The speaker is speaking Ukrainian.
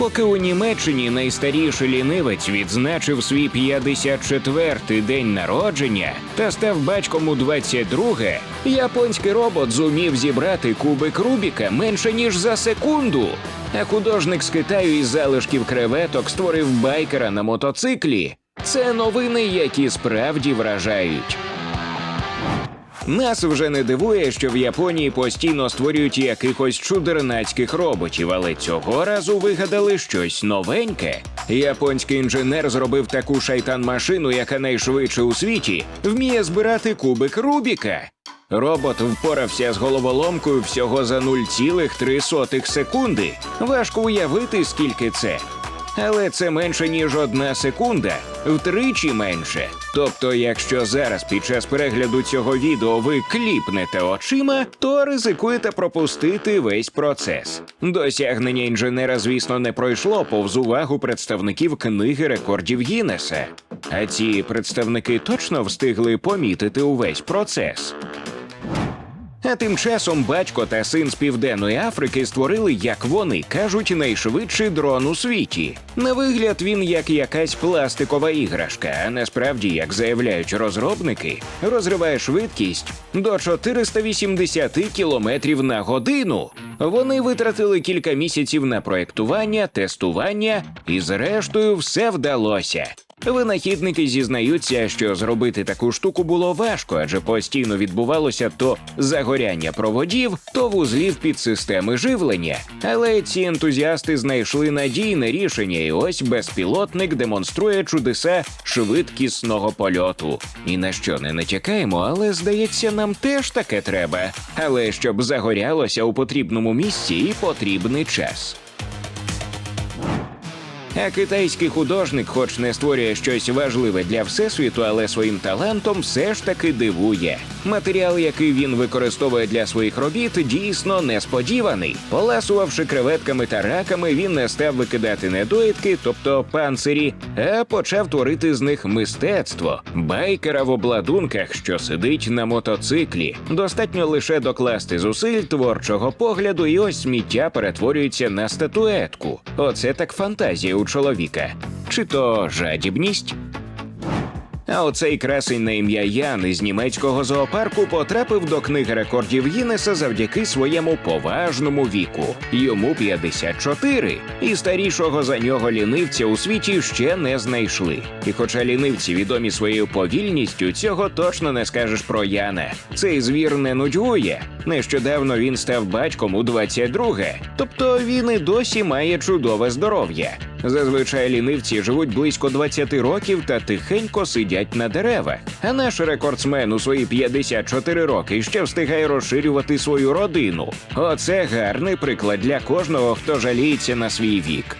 Поки у Німеччині найстаріший лінивець відзначив свій 54-й день народження та став батьком у 22-ге, японський робот зумів зібрати кубик Рубіка менше ніж за секунду. А художник з Китаю із залишків креветок створив байкера на мотоциклі. Це новини, які справді вражають. Нас вже не дивує, що в Японії постійно створюють якихось чудернацьких роботів, але цього разу вигадали щось новеньке. Японський інженер зробив таку шайтан-машину, яка найшвидше у світі вміє збирати кубик Рубіка. Робот впорався з головоломкою всього за 0,3 секунди. Важко уявити, скільки це. Але це менше ніж одна секунда, втричі менше. Тобто, якщо зараз під час перегляду цього відео ви кліпнете очима, то ризикуєте пропустити весь процес. Досягнення інженера, звісно, не пройшло повз увагу представників книги рекордів Гіннеса. А ці представники точно встигли помітити увесь процес. А тим часом батько та син з південної Африки створили, як вони кажуть, найшвидший дрон у світі. На вигляд він як якась пластикова іграшка, а насправді, як заявляють розробники, розриває швидкість до 480 кілометрів на годину. Вони витратили кілька місяців на проєктування, тестування, і зрештою все вдалося. Винахідники зізнаються, що зробити таку штуку було важко, адже постійно відбувалося то загоряння проводів, то вузлів під системи живлення. Але ці ентузіасти знайшли надійне рішення, і ось безпілотник демонструє чудеса швидкісного польоту. І на що не натякаємо, але здається, нам теж таке треба. Але щоб загорялося у потрібному місці і потрібний час. А китайський художник, хоч не створює щось важливе для всесвіту, але своїм талантом все ж таки дивує. Матеріал, який він використовує для своїх робіт, дійсно несподіваний. Поласувавши креветками та раками, він не став викидати недоїдки, тобто панцирі, а почав творити з них мистецтво байкера в обладунках, що сидить на мотоциклі. Достатньо лише докласти зусиль творчого погляду, і ось сміття перетворюється на статуетку. Оце так фантазія у чоловіка. Чи то жадібність? А оцей красень на ім'я Ян із німецького зоопарку потрапив до книги рекордів Гіннеса завдяки своєму поважному віку. Йому 54. І старішого за нього лінивця у світі ще не знайшли. І хоча лінивці відомі своєю повільністю, цього точно не скажеш про Яна. Цей звір не нудьгує. Нещодавно він став батьком у 22-ге. Тобто він і досі має чудове здоров'я. Зазвичай лінивці живуть близько 20 років та тихенько сидять на деревах. А наш рекордсмен у свої 54 роки ще встигає розширювати свою родину. Оце гарний приклад для кожного, хто жаліється на свій вік.